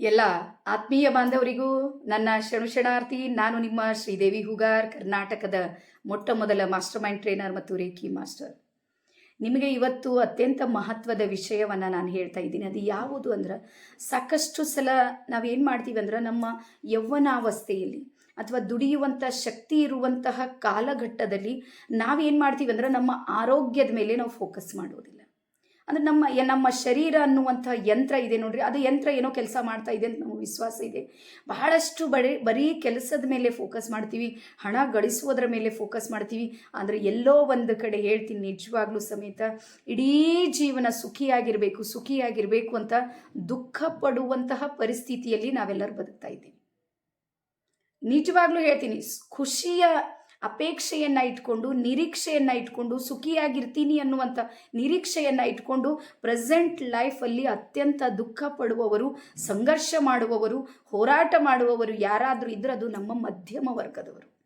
ಎಲ್ಲ ಆತ್ಮೀಯ ಬಾಂಧವರಿಗೂ ನನ್ನ ಶರಣಾರ್ಥಿ ನಾನು ನಿಮ್ಮ ಶ್ರೀದೇವಿ ಹುಗಾರ್, ಕರ್ನಾಟಕದ ಮೊಟ್ಟ ಮೊದಲ ಮಾಸ್ಟರ್ ಮೈಂಡ್ ಟ್ರೈನರ್ ಮತ್ತು ರೇಖಿ ಮಾಸ್ಟರ್. ನಿಮಗೆ ಇವತ್ತು ಅತ್ಯಂತ ಮಹತ್ವದ ವಿಷಯವನ್ನು ನಾನು ಹೇಳ್ತಾ ಇದ್ದೀನಿ. ಅದು ಯಾವುದು ಅಂದ್ರೆ ಸಾಕಷ್ಟು ಸಲ ನಾವೇನು ಮಾಡ್ತೀವಿ ಅಂದ್ರೆ ನಮ್ಮ ಯೌವನಾವಸ್ಥೆಯಲ್ಲಿ ಅಥವಾ ದುಡಿಯುವಂಥ ಶಕ್ತಿ ಇರುವಂತಹ ಕಾಲಘಟ್ಟದಲ್ಲಿ ನಾವೇನು ಮಾಡ್ತೀವಿ ಅಂದ್ರೆ ನಮ್ಮ ಆರೋಗ್ಯದ ಮೇಲೆ ನಾವು ಫೋಕಸ್ ಮಾಡೋದಿಲ್ಲ. ಅಂದರೆ ನಮ್ಮ ನಮ್ಮ ಶರೀರ ಅನ್ನುವಂಥ ಯಂತ್ರ ಇದೆ ನೋಡ್ರಿ. ಅದು ಯಂತ್ರ ಏನೋ ಕೆಲಸ ಮಾಡ್ತಾ ಇದೆ ಅಂತ ನಮಗೆ ವಿಶ್ವಾಸ ಇದೆ. ಬಹಳಷ್ಟು ಬರೀ ಬರೀ ಕೆಲಸದ ಮೇಲೆ ಫೋಕಸ್ ಮಾಡ್ತೀವಿ. ಹಣ ಗಳಿಸುವುದರ ಮೇಲೆ ಫೋಕಸ್ ಮಾಡ್ತೀವಿ. ಅಂದರೆ ಎಲ್ಲೋ ಒಂದು ಕಡೆ ಹೇಳ್ತೀನಿ, ನಿಜವಾಗ್ಲೂ ಸಮೇತ ಇಡೀ ಜೀವನ ಸುಖಿಯಾಗಿರಬೇಕು ಸುಖಿಯಾಗಿರಬೇಕು ಅಂತ ದುಃಖ ಪಡುವಂತಹ ಪರಿಸ್ಥಿತಿಯಲ್ಲಿ ನಾವೆಲ್ಲರೂ ಬದುಕ್ತಾ ಇದ್ದೀವಿ. ನಿಜವಾಗ್ಲೂ ಹೇಳ್ತೀನಿ, ಖುಷಿಯ ಅಪೇಕ್ಷೆಯನ್ನು ಇಟ್ಕೊಂಡು, ನಿರೀಕ್ಷೆಯನ್ನು ಇಟ್ಕೊಂಡು, ಸುಖಿಯಾಗಿರ್ತೀನಿ ಅನ್ನುವಂಥ ನಿರೀಕ್ಷೆಯನ್ನು ಇಟ್ಕೊಂಡು ಪ್ರೆಸೆಂಟ್ ಲೈಫಲ್ಲಿ ಅತ್ಯಂತ ದುಃಖ ಪಡುವವರು, ಸಂಘರ್ಷ ಮಾಡುವವರು, ಹೋರಾಟ ಮಾಡುವವರು ಯಾರಾದರೂ ಇದ್ರೆ ಅದು ನಮ್ಮ ಮಧ್ಯಮ ವರ್ಗದವರು.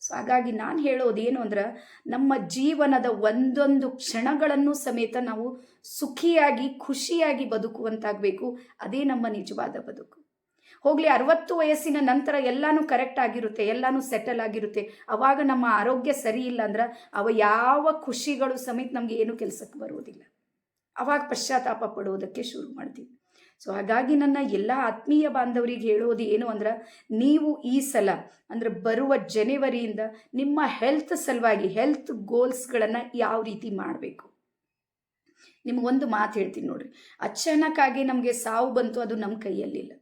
ಸೊ ಹಾಗಾಗಿ ನಾನು ಹೇಳೋದು ಏನು ಅಂದ್ರೆ ನಮ್ಮ ಜೀವನದ ಒಂದೊಂದು ಕ್ಷಣಗಳನ್ನು ಸಮೇತ ನಾವು ಸುಖಿಯಾಗಿ, ಖುಷಿಯಾಗಿ ಬದುಕುವಂತಾಗಬೇಕು. ಅದೇ ನಮ್ಮ ನಿಜವಾದ ಬದುಕು. ಹೋಗಲಿ, ಅರವತ್ತು ವಯಸ್ಸಿನ ನಂತರ ಎಲ್ಲಾನು ಕರೆಕ್ಟ್ ಆಗಿರುತ್ತೆ, ಎಲ್ಲಾನು ಸೆಟಲ್ ಆಗಿರುತ್ತೆ. ಅವಾಗ ನಮ್ಮ ಆರೋಗ್ಯ ಸರಿ ಇಲ್ಲ ಅಂದ್ರೆ ಅವ ಯಾವ ಖುಷಿಗಳು ಸಮೇತ ನಮಗೆ ಏನು ಕೆಲಸಕ್ಕೆ ಬರುವುದಿಲ್ಲ ಅವಾಗ ಪಶ್ಚಾತ್ತಾಪ ಪಡುವುದಕ್ಕೆ ಶುರು ಮಾಡ್ತೀವಿ. ಸೊ ಹಾಗಾಗಿ ನನ್ನ ಎಲ್ಲ ಆತ್ಮೀಯ ಬಾಂಧವರಿಗೆ ಹೇಳೋದು ಏನು ಅಂದ್ರೆ, ನೀವು ಈ ಸಲ ಅಂದರೆ ಬರುವ ಜನವರಿಯಿಂದ ನಿಮ್ಮ ಹೆಲ್ತ್ ಸಲುವಾಗಿ ಹೆಲ್ತ್ ಗೋಲ್ಸ್ಗಳನ್ನು ಯಾವ ರೀತಿ ಮಾಡಬೇಕು? ನಿಮಗೊಂದು ಮಾತು ಹೇಳ್ತೀನಿ ನೋಡ್ರಿ. ಅಚಾನಕ್ಕಾಗಿ ನಮಗೆ ಸಾವು ಬಂತು, ಅದು ನಮ್ಮ ಕೈಯಲ್ಲಿಲ್ಲ.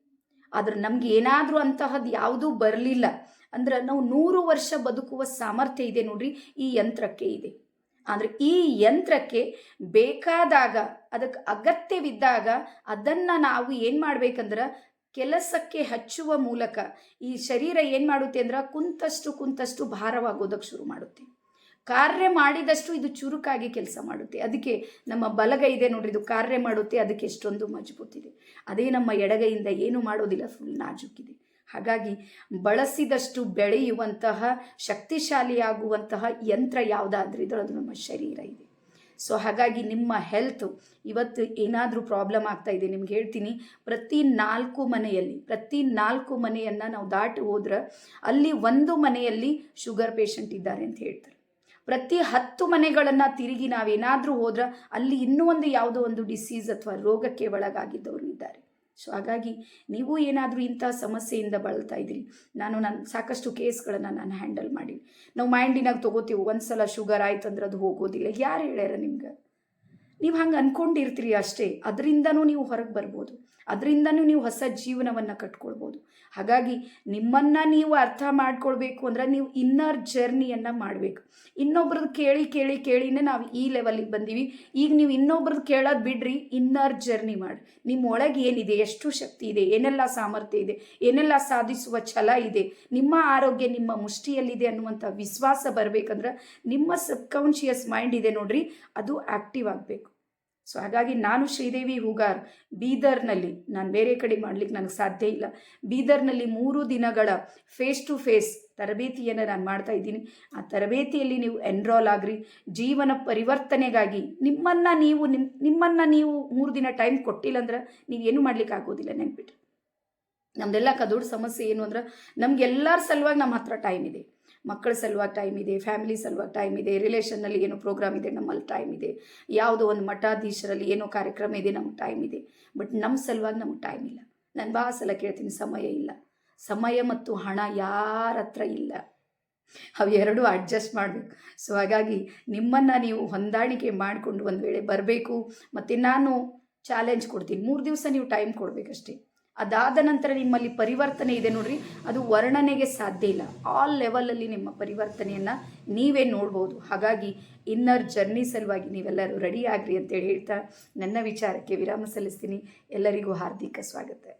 ಆದ್ರೆ ನಮ್ಗೆ ಏನಾದರೂ ಅಂತಹದ್ದು ಯಾವುದೂ ಬರಲಿಲ್ಲ. ಅಂದ್ರೆ ನಾವು ನೂರು ವರ್ಷ ಬದುಕುವ ಸಾಮರ್ಥ್ಯ ಇದೆ ನೋಡ್ರಿ, ಈ ಯಂತ್ರಕ್ಕೆ ಇದೆ. ಅಂದ್ರೆ ಈ ಯಂತ್ರಕ್ಕೆ ಬೇಕಾದಾಗ ಅದಕ್ಕೆ ಅಗತ್ಯವಿದ್ದಾಗ ಅದನ್ನು ನಾವು ಏನು ಮಾಡ್ಬೇಕಂದ್ರೆ, ಕೆಲಸಕ್ಕೆ ಹಚ್ಚುವ ಮೂಲಕ ಈ ಶರೀರ ಏನು ಮಾಡುತ್ತೆ ಅಂದ್ರೆ ಕುಂತಷ್ಟು ಕುಂತಷ್ಟು ಭಾರವಾಗೋದಕ್ಕೆ ಶುರು ಮಾಡುತ್ತೆ. ಕಾರ್ಯ ಮಾಡಿದಷ್ಟು ಇದು ಚುರುಕಾಗಿ ಕೆಲಸ ಮಾಡುತ್ತೆ. ಅದಕ್ಕೆ ನಮ್ಮ ಬಲಗೈ ಇದೆ ನೋಡ್ರಿ, ಇದು ಕಾರ್ಯ ಮಾಡುತ್ತೆ, ಅದಕ್ಕೆ ಎಷ್ಟೊಂದು ಮಜಬೂತಿದೆ. ಅದೇ ನಮ್ಮ ಎಡಗೈಯಿಂದ ಏನು ಮಾಡೋದಿಲ್ಲ ಫುಲ್ ನಾಜುಕಿದೆ. ಹಾಗಾಗಿ ಬಳಸಿದಷ್ಟು ಬೆಳೆಯುವಂತಹ, ಶಕ್ತಿಶಾಲಿಯಾಗುವಂತಹ ಯಂತ್ರ ಯಾವುದಾದ್ರೂ ಇದ್ರೂ ಅದು ನಮ್ಮ ಶರೀರ ಇದೆ. ಸೊ ಹಾಗಾಗಿ ನಿಮ್ಮ ಹೆಲ್ತ್ ಇವತ್ತು ಏನಾದರೂ ಪ್ರಾಬ್ಲಮ್ ಆಗ್ತಾ ಇದೆ, ನಿಮ್ಗೆ ಹೇಳ್ತೀನಿ. ಪ್ರತಿ ನಾಲ್ಕು ಮನೆಯಲ್ಲಿ, ಪ್ರತಿ ನಾಲ್ಕು ಮನೆಯನ್ನು ನಾವು ದಾಟಿ ಹೋದ್ರೆ ಅಲ್ಲಿ ಒಂದು ಮನೆಯಲ್ಲಿ ಶುಗರ್ ಪೇಷಂಟ್ ಇದ್ದಾರೆ ಅಂತ ಹೇಳ್ತಾರೆ. ಪ್ರತಿ ಹತ್ತು ಮನೆಗಳನ್ನು ತಿರುಗಿ ನಾವೇನಾದರೂ ಹೋದ್ರೆ ಅಲ್ಲಿ ಇನ್ನೂ ಒಂದು ಯಾವುದೋ ಒಂದು ಡಿಸೀಸ್ ಅಥವಾ ರೋಗಕ್ಕೆ ಒಳಗಾಗಿದ್ದವರು ಇದ್ದಾರೆ. ಸೊ ಹಾಗಾಗಿ ನೀವು ಏನಾದರೂ ಇಂಥ ಸಮಸ್ಯೆಯಿಂದ ಬಳಲ್ತಾ ಇದ್ದೀರಿ ನಾನು ನನ್ನ ಸಾಕಷ್ಟು ಕೇಸ್ಗಳನ್ನು ನಾನು ಹ್ಯಾಂಡಲ್ ಮಾಡಿ ನಾವು ಮೈಂಡಿನಾಗ ತೊಗೋತೀವಿ ಒಂದು ಸಲ ಶುಗರ್ ಆಯ್ತು ಅಂದ್ರೆ ಅದು ಹೋಗೋದಿಲ್ಲ. ಯಾರು ಹೇಳ್ಯಾರ ನಿಮ್ಗೆ? ನೀವು ಹಂಗೆ ಅಂದ್ಕೊಂಡಿರ್ತೀರಿ ಅಷ್ಟೇ. ಅದರಿಂದನೂ ನೀವು ಹೊರಗೆ ಬರ್ಬೋದು. ಅದರಿಂದನೂ ನೀವು ಹೊಸ ಜೀವನವನ್ನು ಕಟ್ಕೊಳ್ಬೋದು. ಹಾಗಾಗಿ ನಿಮ್ಮನ್ನು ನೀವು ಅರ್ಥ ಮಾಡ್ಕೊಳ್ಬೇಕು ಅಂದ್ರೆ ನೀವು ಇನ್ನರ್ ಜರ್ನಿಯನ್ನು ಮಾಡಬೇಕು. ಇನ್ನೊಬ್ರದ್ದು ಕೇಳಿ ಕೇಳಿ, ಕೇಳಿನೇ ನಾವು ಈ ಲೆವೆಲಿಗೆ ಬಂದೀವಿ. ಈಗ ನೀವು ಇನ್ನೊಬ್ರದ್ದು ಕೇಳೋದು ಬಿಡ್ರಿ, ಇನ್ನರ್ ಜರ್ನಿ ಮಾಡಿ. ನಿಮ್ಮ ಒಳಗೆ ಏನಿದೆ, ಎಷ್ಟು ಶಕ್ತಿ ಇದೆ, ಏನೆಲ್ಲ ಸಾಮರ್ಥ್ಯ ಇದೆ, ಏನೆಲ್ಲ ಸಾಧಿಸುವ ಛಲ ಇದೆ, ನಿಮ್ಮ ಆರೋಗ್ಯ ನಿಮ್ಮ ಮುಷ್ಟಿಯಲ್ಲಿದೆ ಅನ್ನುವಂಥ ವಿಶ್ವಾಸ ಬರಬೇಕಂದ್ರೆ ನಿಮ್ಮ ಸಬ್ಕಾನ್ಷಿಯಸ್ ಮೈಂಡ್ ಇದೆ ನೋಡ್ರಿ, ಅದು ಆ್ಯಕ್ಟಿವ್ ಆಗಬೇಕು. ಸೊ ಹಾಗಾಗಿ ನಾನು ಶ್ರೀದೇವಿ ಹೂಗಾರ್, ಬೀದರ್ನಲ್ಲಿ, ನಾನು ಬೇರೆ ಕಡೆ ಮಾಡ್ಲಿಕ್ಕೆ ನನಗೆ ಸಾಧ್ಯ ಇಲ್ಲ. ಬೀದರ್ನಲ್ಲಿ ಮೂರು ದಿನಗಳ ಫೇಸ್ ಟು ಫೇಸ್ ತರಬೇತಿಯನ್ನು ನಾನು ಮಾಡ್ತಾ ಇದ್ದೀನಿ. ಆ ತರಬೇತಿಯಲ್ಲಿ ನೀವು ಎನ್ರೋಲ್ ಆಗ್ರಿ. ಜೀವನ ಪರಿವರ್ತನೆಗಾಗಿ ನಿಮ್ಮನ್ನು ನೀವು ನಿಮ್ಮ ನಿಮ್ಮನ್ನು ನೀವು ಮೂರು ದಿನ ಟೈಮ್ ಕೊಟ್ಟಿಲ್ಲ ಅಂದ್ರೆ ನೀವೇನು ಮಾಡ್ಲಿಕ್ಕೆ ಆಗೋದಿಲ್ಲ ನೆನ್ಪಿಟ್ರಿ. ನಮ್ದೆಲ್ಲ ಕದೋಡ್ ಸಮಸ್ಯೆ ಏನು ಅಂದ್ರೆ ನಮ್ಗೆಲ್ಲರ ಸಲುವಾಗಿ ನಮ್ಮ ಹತ್ರ ಟೈಮ್ ಇದೆ. ಮಕ್ಕಳ ಸಲುವಾಗಿ ಟೈಮ್ ಇದೆ ಫ್ಯಾಮಿಲಿ ಸಲುವಾಗಿ ಟೈಮ್ ಇದೆ ರಿಲೇಷನ್ನಲ್ಲಿ ಏನೋ ಪ್ರೋಗ್ರಾಮ್ ಇದೆ, ನಮ್ಮಲ್ಲಿ ಟೈಮ್ ಇದೆ. ಯಾವುದೋ ಒಂದು ಮಠಾಧೀಶರಲ್ಲಿ ಏನೋ ಕಾರ್ಯಕ್ರಮ ಇದೆ, ನಮ್ಗೆ ಟೈಮ್ ಇದೆ. ಬಟ್ ನಮ್ಮ ಸಲುವಾಗಿ ನಮ್ಗೆ ಟೈಮ್ ಇಲ್ಲ. ನಾನು ಭಾಳ ಸಲ ಕೇಳ್ತೀನಿ, ಸಮಯ ಇಲ್ಲ. ಸಮಯ ಮತ್ತು ಹಣ ಯಾರ ಹತ್ರ ಇಲ್ಲ. ಎರಡೂ ಅಡ್ಜಸ್ಟ್ ಮಾಡಬೇಕು. ಸೊ ಹಾಗಾಗಿ ನಿಮ್ಮನ್ನು ನೀವು ಹೊಂದಾಣಿಕೆ ಮಾಡಿಕೊಂಡು ಒಂದು ವೇಳೆ ಬರಬೇಕು, ಮತ್ತು ನಾನು ಚಾಲೆಂಜ್ ಕೊಡ್ತೀನಿ. ಮೂರು ದಿವಸ ನೀವು ಟೈಮ್ ಕೊಡಬೇಕಷ್ಟೇ. ಅದಾದ ನಂತರ ನಿಮ್ಮಲ್ಲಿ ಪರಿವರ್ತನೆ ಇದೆ ನೋಡ್ರಿ. ಅದು ವರ್ಣನೆಗೆ ಸಾಧ್ಯ ಇಲ್ಲ. ಆಲ್ ಲೆವೆಲಲ್ಲಿ ನಿಮ್ಮ ಪರಿವರ್ತನೆಯನ್ನು ನೀವೇ ನೋಡ್ಬೋದು. ಹಾಗಾಗಿ ಇನ್ನರ್ ಜರ್ನಿ ಸಲುವಾಗಿ ನೀವೆಲ್ಲರೂ ರೆಡಿ ಆಗ್ರಿ ಅಂತೇಳಿ ಹೇಳ್ತಾ ನನ್ನ ವಿಚಾರಕ್ಕೆ ವಿರಾಮ ಸಲ್ಲಿಸ್ತೀನಿ. ಎಲ್ಲರಿಗೂ ಹಾರ್ದಿಕ ಸ್ವಾಗತ.